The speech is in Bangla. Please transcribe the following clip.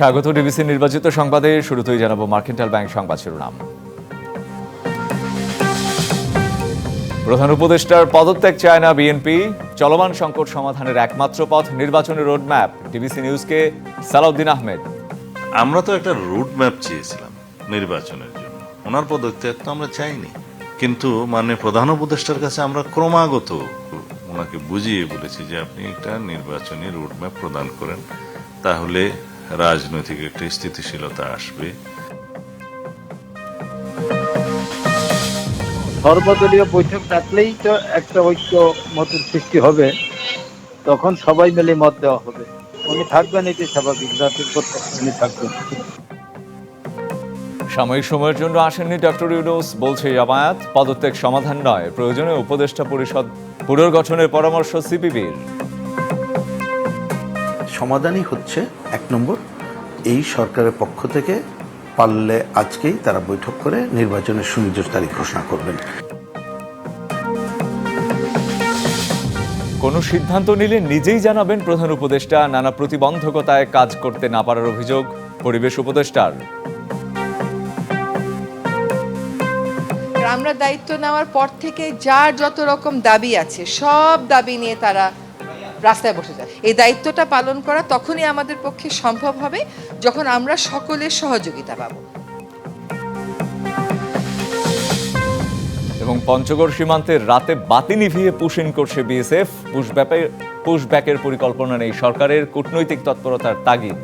স্বাগত ডিবিসি নির্বাচিত সংবাদে। শুরুতেই জানাব মার্কেন্টাল ব্যাংক সংবাদ শিরোনাম। প্রধান উপদেষ্টার পদত্যাগ চায় না বিএনপি। চলমান সংকট সমাধানের একমাত্র পথ নির্বাচনের রোডম্যাপ। ডিবিসি নিউজকে সালাউদ্দিন আহমেদ। আমরা তো একটা রুট ম্যাপ চেয়েছিলাম নির্বাচনের জন্য। ওনার পদত্যাগ তো আমরা চাইনি। কিন্তু মানে প্রধান উপদেষ্টার কাছে আমরা ক্রমাগত ওনাকে বুঝিয়ে বলেছি যে আপনি একটা নির্বাচনী রুট ম্যাপ প্রদান করেন। তাহলে রাজনৈতিক একটা স্থিতিশীলতা আসবে। সর্বদলীয় বৈঠক ডাকলেই তো একটা ঐক্য মতের সৃষ্টি হবে তখন সবাই মিলে মত দেওয়া হবে। উনি থাকবেন এটি স্বাভাবিক জাতির প্রত্যাশা উনি থাকবেন। সাময়িক সময়ের জন্য আসেননি ডক্টর ইউনুস বলছে জামায়াত পদত্যাগ সমাধান নয়। প্রয়োজনে উপদেষ্টা পরিষদ পুনর্গঠনের পরামর্শ সিপিবির। সমাধানই হচ্ছে এক নম্বর এই সরকারের পক্ষ থেকে পারলে আজকেই তারা বৈঠক করে নির্বাচনের সুনির্দিষ্ট তারিখ ঘোষণা করবেন। কোনো সিদ্ধান্ত নিলে নিজেই জানাবেন প্রধান উপদেষ্টা নানা প্রতিবন্ধকতায় কাজ করতে না পারার অভিযোগ পরিবেশ উপদেষ্টার। আর আমরা দায়িত্ব নেওয়ার পর থেকে যার যত রকম দাবি আছে সব দাবি নিয়ে তারা রাস্তায় বসে যায়। এই দায়িত্বটা পালন করা তখনই আমাদের পক্ষে সম্ভব হবে যখন আমরা সকলের সহযোগিতা পাব। এবং পঞ্চগড় সীমান্তের রাতে বাতি নিভিয়ে পুশিন করছে বিএসএফ। পুশব্যাপের পুশব্যাকের পরিকল্পনা নেই সরকারের কূটনৈতিক তৎপরতার তাগিদ।